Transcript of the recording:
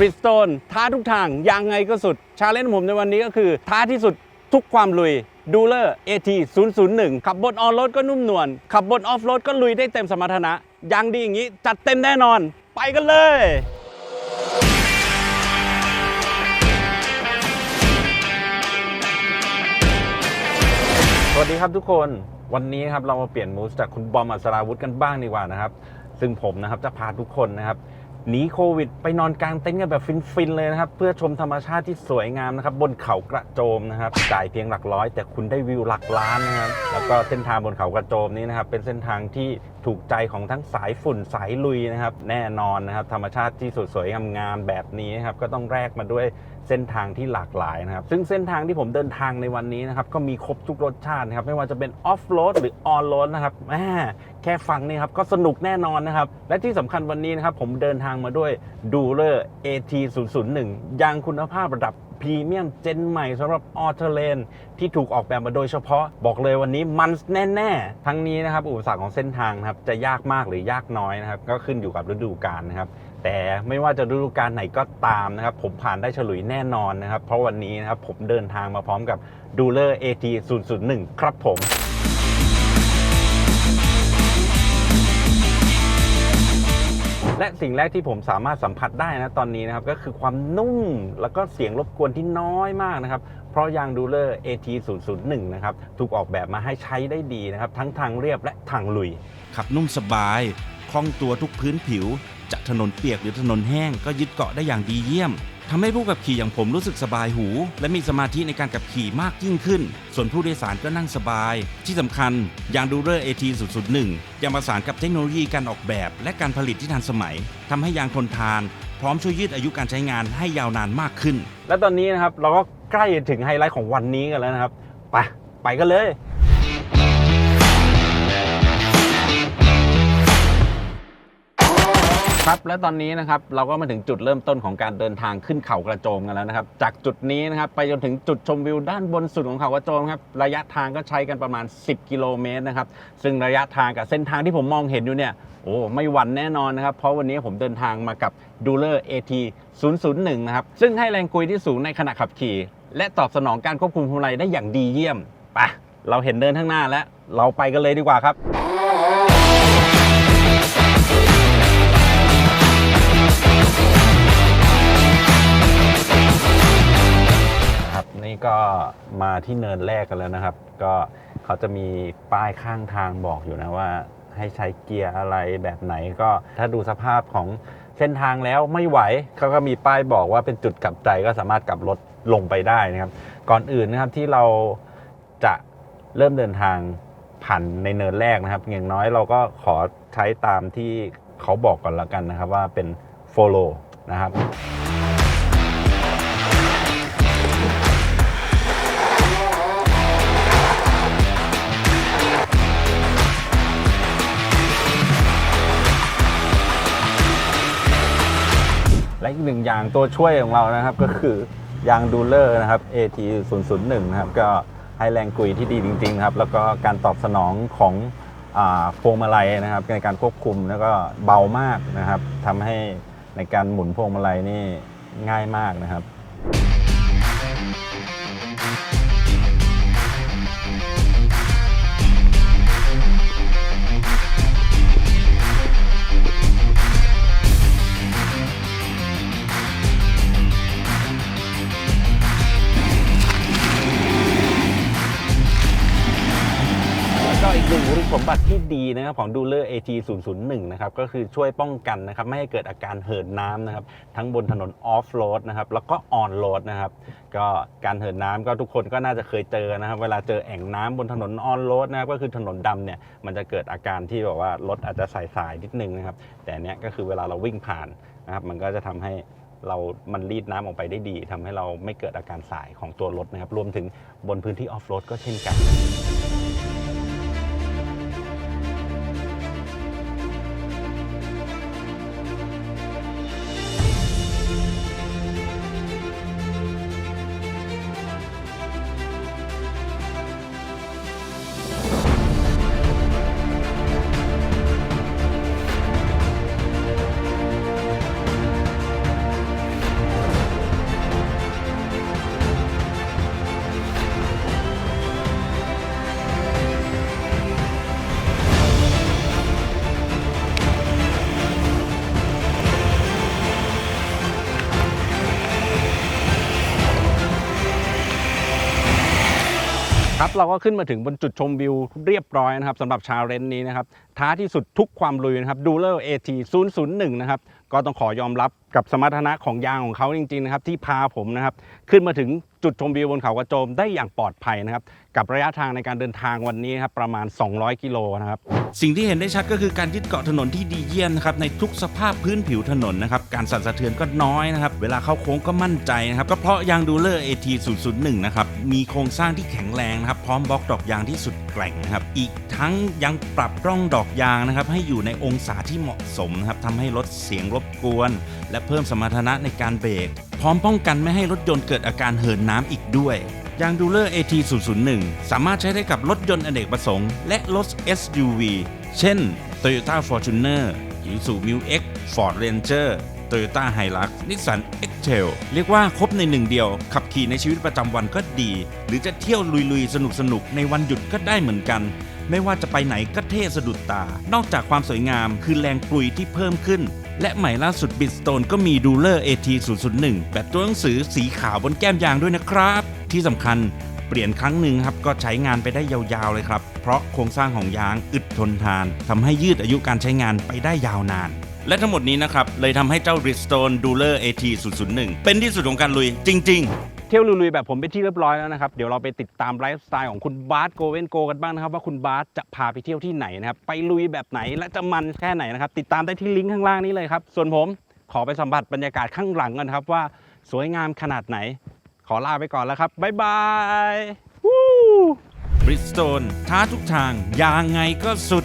บริสโตนท้าทุกทาง ยังไงก็สุด ชาเลนจ์ผมในวันนี้ก็คือ ท้าที่สุดทุกความลุยดูเลอร์ AT 001 ขับบนออนโรดก็นุ่มนวล ขับบนออฟโรดก็ลุยได้เต็มสมรรถนะ ยังดีอย่างนี้ จัดเต็มแน่นอน ไปกันเลยสวัสดีครับทุกคนวันนี้ครับเรามาเปลี่ยนมูสจากคุณบอมอัศราวุธกันบ้างดีกว่านะครับ ซึ่งผมนะครับจะพาทุกคนนะครับ หนีโควิด ไปนอนกลางเต็นท์กันแบบฟินๆเลยนะครับ เพื่อชมธรรมชาติที่สวยงามนะครับ บนเขากระโจมนะครับจ่ายเพียงหลักร้อย แต่คุณได้วิวหลักล้านนะครับแล้วก็เส้นทางบนเขากระโจมนี้นะครับเป็นเส้นทางที่ถูกใจของทั้งสายฝุ่นสายลุยนะครับ แน่นอนนะครับ ธรรมชาติที่สวยๆงามๆแบบนี้นะครับ ก็ต้องแลกมาด้วยเส้นทางที่หลากหลายนะครับ ซึ่งเส้นทางที่ผมเดินทางในวันนี้นะครับ ก็มีครบทุกรสชาตินะครับ ไม่ว่าจะเป็นออฟโรดหรือออนโรดนะครับแหมแค่ฟังนี่ครับ ก็สนุกแน่นอนนะครับ และที่สำคัญวันนี้นะครับ ผมเดินทางมาด้วยดูเลอร์ AT 0 0 1 ยางคุณภาพระดับ พรีเมียมเจนใหม่สำหรับออเทเลนที่ถูกออกแบบมาโดยเฉพาะบอกเลยวันนี้มันแน่ๆ ทั้งนี้นะครับ อุปสรรคของเส้นทางนะครับ จะยากมากหรือยากน้อยนะครับ ก็ขึ้นอยู่กับฤดูกาลนะครับ แต่ไม่ว่าจะฤดูกาลไหนก็ตามนะครับ ผมผ่านได้ฉลุยแน่นอนนะครับ เพราะวันนี้นะครับผมเดินทางมาพร้อมกับดูเลอร์ AT 001 ครับผม และสิ่งแรกที่ผมสามารถสัมผัสได้นะตอนนี้นะครับก็คือความนุ่มแล้วก็เสียงรบกวนที่น้อยมากนะครับ เพราะยางดูเลอร์ AT 001 นะครับถูกออกแบบมาให้ใช้ได้ดีนะครับ ทั้งทางเรียบและทางลุย ขับนุ่มสบาย คล่องตัวทุกพื้นผิว จะถนนเปียกหรือถนนแห้งก็ยึดเกาะได้อย่างดีเยี่ยม ทำให้ผู้ขับขี่อย่างผมรู้สึกสบายหู และมีสมาธิในการขับขี่มากยิ่งขึ้น ส่วนผู้โดยสารก็นั่งสบาย ที่สำคัญยางดูเรอร์ AT 001ยังประสานกับเทคโนโลยีการออกแบบ และการผลิตที่ทันสมัยทำให้ยางทนทาน พร้อมช่วยยืดอายุการใช้งานให้ยาวนานมากขึ้น และตอนนี้นะครับเราก็ใกล้ถึงไฮไลท์ของวันนี้กันแล้วนะครับ ไปไปกันเลย ครับและตอนนี้นะครับเราก็มาถึงจุดเริ่มต้นของการเดินทางขึ้นเขากระโจมกันแล้วนะครับ จากจุดนี้นะครับไปจนถึงจุดชมวิวด้านบนสุดของเขากระโจมครับระยะทางก็ใช้กันประมาณ 10 กิโลเมตรนะครับซึ่งระยะทางกับเส้นทางที่ผมมองเห็นอยู่เนี่ยโอ้ไม่หวั่นแน่นอนนะครับ เพราะวันนี้ผมเดินทางมากับ d u l e r AT 001 นะครับ ซึ่งให้แรงกุยที่สูงในขณะขับขี่ และตอบสนองการควบคุมพวงมาลัยได้อย่างดีเยี่ยมไปเราเห็นเดินข้างหน้าแล้ว เราไปกันเลยดีกว่าครับ นี่ก็มาที่เนินแรกกันแล้วนะครับ ก็เขาจะมีป้ายข้างทางบอกอยู่นะว่า ให้ใช้เกียร์อะไรแบบไหนก็ถ้าดูสภาพของเส้นทางแล้วไม่ไหวเขาก็มีป้ายบอกว่าเป็นจุดกลับใจก็สามารถกลับรถลงไปได้นะครับ ก่อนอื่นนะครับที่เราจะเริ่มเดินทางผ่านในเนินแรกนะครับ อย่างน้อยเราก็ขอใช้ตามที่เขาบอกก่อนละกันนะครับว่าเป็น follow นะครับ ย่างตัวช่วยของเรานะครับก็คือยางดูเลอร์นะครับ AT 0 0 1นะครับก็ให้แรงกุยที่ดีจริง ๆ ครับ แล้วก็การตอบสนองของอาพวงมาลัยนะครับ ในการควบคุมแล้วก็เบามากนะครับทำให้ในการหมุนพวงมาลัยนี่ง่ายมากนะครับ บัติที่ดีนะครับของดูเลอร์ AT 0 0 1 นะครับก็คือช่วยป้องกันนะครับไม่ให้เกิดอาการเหินน้ำนะครับทั้งบนถนนออฟโรดนะครับแล้วก็ออนโรดนะครับก็การเหินน้ำก็ทุกคนก็น่าจะเคยเจอนะครับเวลาเจอแอ่งน้ำบนถนนออนโรดนะครับก็คือถนนดำเนี่ยมันจะเกิดอาการที่แบบว่ารถอาจจะสายสายๆนิดนึงนะครับแต่อันเนี้ยก็คือเวลาเราวิ่งผ่านนะครับมันก็จะทำให้เรามันรีดน้ำออกไปได้ดีทำให้เราไม่เกิดอาการสายของตัวรถนะครับรวมถึงบนพื้นที่ออฟโรดก็เช่นกัน เราก็ขึ้นมาถึงบนจุดชมวิวเรียบร้อยนะครับสำหรับชาเลนจ์นี้นะครับ ท้าที่สุดทุกความลุยนะครับดูเลอร์ AT 001นะครับก็ต้องขอยอมรับกับสมรรถนะของยางของเขาจริงๆนะครับที่พาผมนะครับขึ้นมาถึงจุดชมวิวบนเขากระโจมได้อย่างปลอดภัยนะครับกับระยะทางในการเดินทางวันนี้ครับประมาณ 200 กิโลนะครับสิ่งที่เห็นได้ชัดก็คือการยึดเกาะถนนที่ดีเยี่ยมนะครับในทุกสภาพพื้นผิวถนนนะครับการสั่นสะเทือนก็น้อยนะครับเวลาเข้าโค้งก็มั่นใจนะครับก็เพราะยางดูเลอร์ AT 001นะครับมีโครงสร้างที่แข็งแรงนะครับพร้อมบล็อกดอกยางที่สุดแกร่งนะครับอีกทั้งยังปรับร่องดอกยางนะครับให้อยู่ในองศาที่เหมาะสมนะครับทำให้ลดเสียงรบกวน และเพิ่มสมรรถนะในการเบรก พร้อมป้องกันไม่ให้รถยนต์เกิดอาการเหินน้ำอีกด้วยยางดูเลอร์ AT 001 สามารถใช้ได้กับรถยนต์อเนกประสงค์ และรถ SUV เช่น Toyota Fortuner Isuzu Mu X Ford Ranger Toyota Hilux Nissan X-Trail เรียกว่าครบในหนึ่งเดียว ขับขี่ในชีวิตประจำวันก็ดี หรือจะเที่ยวลุยๆ สนุกๆ ในวันหยุดก็ได้เหมือนกัน ไม่ว่าจะไปไหนก็เท่สะดุดตา นอกจากความสวยงามคือแรงปลุยที่เพิ่มขึ้น และใหม่ล่าสุดบิ t สโตนก็มีดูเลอร์ AT 001 แบบตัวหนังสือสีขาวบนแก้มยางด้วยนะครับ ที่สำคัญเปลี่ยนครั้งหนึ่งครับก็ใช้งานไปได้ยาวๆเลยครับ เพราะโครงสร้างของยางอึดทนทานทำให้ยืดอายุการใช้งานไปได้ยาวนาน และทั้งหมดนี้นะครับ เลยทำให้เจ้า Bridgestone Dueler AT 001 เป็นที่สุดของการลุยจริง ๆ เที่ยวลุยๆแบบผมไปที่เรียบร้อยแล้วนะครับ เดี๋ยวเราไปติดตามไลฟ์สไตล์ของคุณบาสโกเวนโกกันบ้างนะครับ ว่าคุณบาสจะพาไปเที่ยวที่ไหนนะครับ ไปลุยแบบไหนและจะมันแค่ไหนนะครับ ติดตามได้ที่ลิงก์ข้างล่างนี้เลยครับ ส่วนผมขอไปสัมผัสบรรยากาศข้างหลังกันครับว่าสวยงามขนาดไหน ขอลาไปก่อนแล้วครับบ๊ายบายวู้ Bridgestone ท้าทุกทางยางไงก็สุด